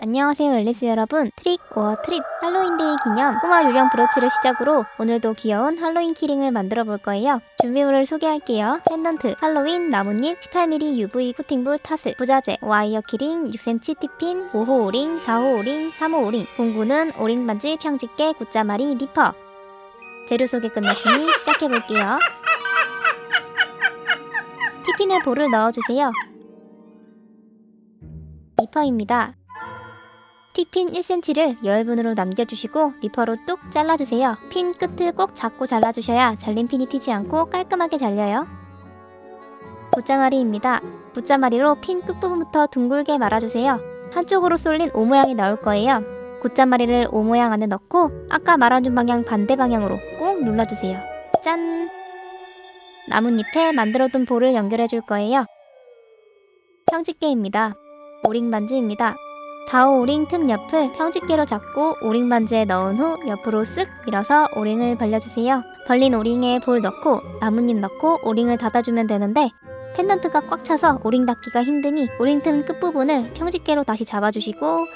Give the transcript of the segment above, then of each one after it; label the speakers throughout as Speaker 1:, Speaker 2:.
Speaker 1: 안녕하세요 앨리스 여러분. 트릭 오어 트릿 할로윈데이 기념 꼬마 유령 브로치를 시작으로 오늘도 귀여운 할로윈 키링을 만들어 볼 거예요. 준비물을 소개할게요. 펜던트, 할로윈, 나뭇잎, 18mm UV 코팅볼 타슬, 부자재, 와이어 키링, 6cm 티핀, 5호 오링, 4호 오링, 3호 오링 공구는 오링 반지, 평집게, 굿자마리, 니퍼 재료 소개 끝났으니 시작해 볼게요 티핀에 볼을 넣어주세요 니퍼입니다 티핀 1cm를 여열분으로 남겨주시고 니퍼로 뚝 잘라주세요. 핀 끝을 꼭 잡고 잘라주셔야 잘린 핀이 튀지 않고 깔끔하게 잘려요. 붓자마리입니다. 붓자마리로 핀 끝부분부터 둥글게 말아주세요. 한쪽으로 쏠린 O 모양이 나올 거예요. 굿자마리를 O 모양 안에 넣고 아까 말아준 방향 반대 방향으로 꾹 눌러주세요. 짠! 나뭇잎에 만들어둔 볼을 연결해 줄 거예요. 평집게입니다. 오링 반지입니다. 다오 오링 틈 옆을 평집게로 잡고 오링 반지에 넣은 후 옆으로 쓱 밀어서 오링을 벌려주세요. 벌린 오링에 볼 넣고 나뭇잎 넣고 오링을 닫아주면 되는데 펜던트가 꽉 차서 오링 닫기가 힘드니 오링 틈 끝부분을 평집게로 다시 잡아주시고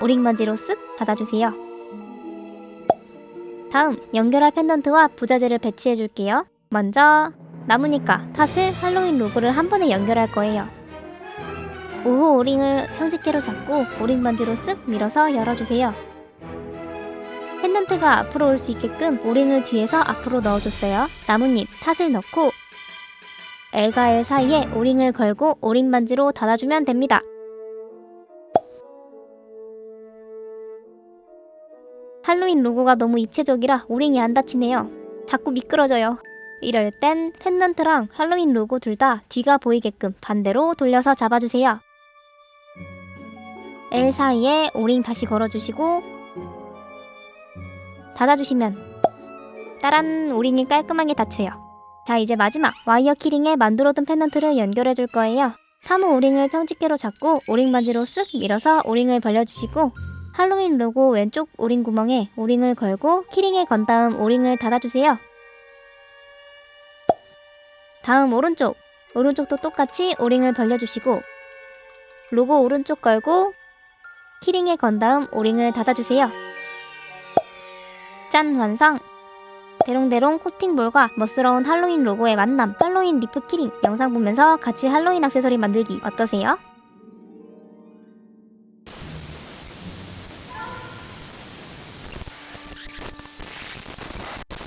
Speaker 1: 오링 반지로 쓱 닫아주세요. 다음 연결할 펜던트와 부자재를 배치해 줄게요. 먼저 나뭇잎과 탓을 할로윈 로고를 한 번에 연결할 거예요. 5호 오링을 평집게로 잡고 오링 반지로 쓱 밀어서 열어주세요. 펜던트가 앞으로 올 수 있게끔 오링을 뒤에서 앞으로 넣어줬어요. 나뭇잎, 탓을 넣고 L과 L 사이에 오링을 걸고 오링 반지로 닫아주면 됩니다. 할로윈 로고가 너무 입체적이라 오링이 안 닫히네요. 자꾸 미끄러져요. 이럴 땐 펜던트랑 할로윈 로고 둘 다 뒤가 보이게끔 반대로 돌려서 잡아주세요. L 사이에 오링 다시 걸어주시고 닫아주시면 따란 오링이 깔끔하게 닫혀요. 자 이제 마지막 와이어 키링에 만들어둔 펜던트를 연결해 줄 거예요. 3호 오링을 평집게로 잡고 오링 반지로 쓱 밀어서 오링을 벌려주시고 할로윈 로고 왼쪽 오링 구멍에 오링을 걸고 키링에 건 다음 오링을 닫아주세요. 다음 오른쪽 오른쪽도 똑같이 오링을 벌려주시고 로고 오른쪽 걸고 키링에 건 다음 오링을 닫아주세요. 짠 완성! 대롱대롱 코팅볼과 멋스러운 할로윈 로고의 만남 할로윈 리프 키링 영상 보면서 같이 할로윈 액세서리 만들기 어떠세요?